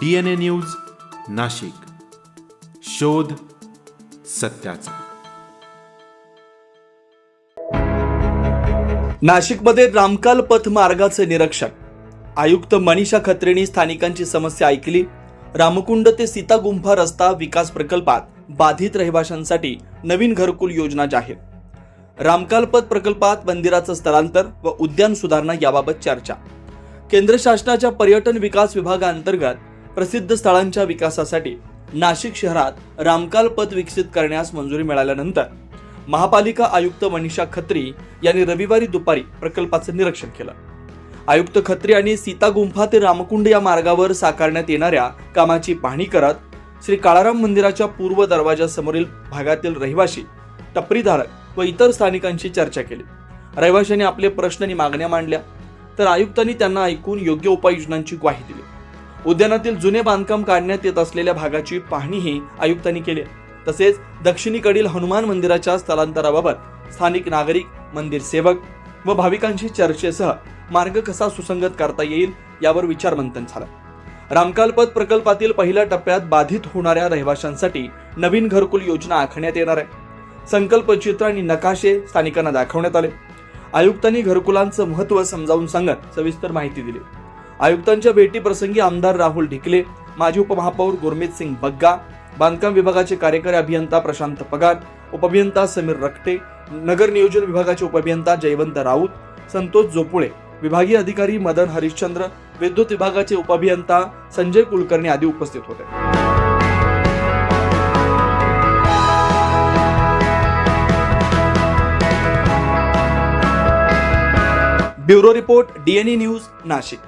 D N A news Nashik. शोध सत्याचा. नाशिकमध्ये रामकाल पथ मार्गाचे निरीक्षक. आयुक्त मनीषा खत्रेंनी स्थानिकांची समस्या ऐकली. रामकुंड ते सीतागुंफा रस्ता विकास प्रकल्पात बाधित रहिवाशांसाठी नवीन घरकुल योजना जाहीर. रामकालपथ प्रकल्पात मंदिराचं स्थलांतर व उद्यान सुधारणा याबाबत चर्चा. केंद्र शासनाच्या पर्यटन विकास विभागाअंतर्गत प्रसिद्ध स्थळांच्या विकासासाठी नाशिक शहरात रामकाल पथ विकसित करण्यास मंजुरी मिळाल्यानंतर महापालिका आयुक्त मनीषा खत्री यांनी रविवारी दुपारी प्रकल्पाचं निरीक्षण केलं. आयुक्त खत्री यांनी सीतागुंफा ते रामकुंड या मार्गावर साकारण्यात येणाऱ्या कामाची पाहणी करत श्री काळाराम मंदिराच्या पूर्व दरवाजासमोरील भागातील रहिवाशी टपरीधारक व इतर स्थानिकांशी चर्चा केली. रहिवाशांनी आपले प्रश्न आणि मागण्या मांडल्या तर आयुक्तांनी त्यांना ऐकून योग्य उपाययोजनांची ग्वाही दिली. उद्यानातील जुने बांधकाम काढण्यात येत असलेल्या भागाची पाहणीही आयुक्तांनी केली. तसेच दक्षिणेकडील हनुमान मंदिराच्या स्थलांतराबाबत स्थानिक नागरिक मंदिर सेवक व भाविकांशी चर्चेसह मार्ग कसा सुसंगत करता येईल यावर विचारमंथन झालं. रामकालपथ प्रकल्पातील पहिल्या टप्प्यात बाधित होणाऱ्या रहिवाशांसाठी नवीन घरकुल योजना आखण्यात येणार आहे. संकल्पचित्र आणि नकाशे स्थानिकांना दाखवण्यात आले. आयुक्तांनी घरकुलांचं महत्त्व समजावून सांगत सविस्तर माहिती दिली. आयुक्तांच्या भेटीप्रसंगी आमदार राहुल ढिकले माजी उपमहापौर गुरमीत सिंग बग्गा बांधकाम विभागाचे कार्यकारी अभियंता प्रशांत पगार उपअभियंता समीर रखटे नगर नियोजन विभागाचे उपअभियंता जयवंत राऊत संतोष जोपुळे विभागीय अधिकारी मदन हरिश्चंद्र विद्युत विभागाचे उपअभियंता संजय कुलकर्णी आदी उपस्थित होते. Bureau report DNE news Nashik.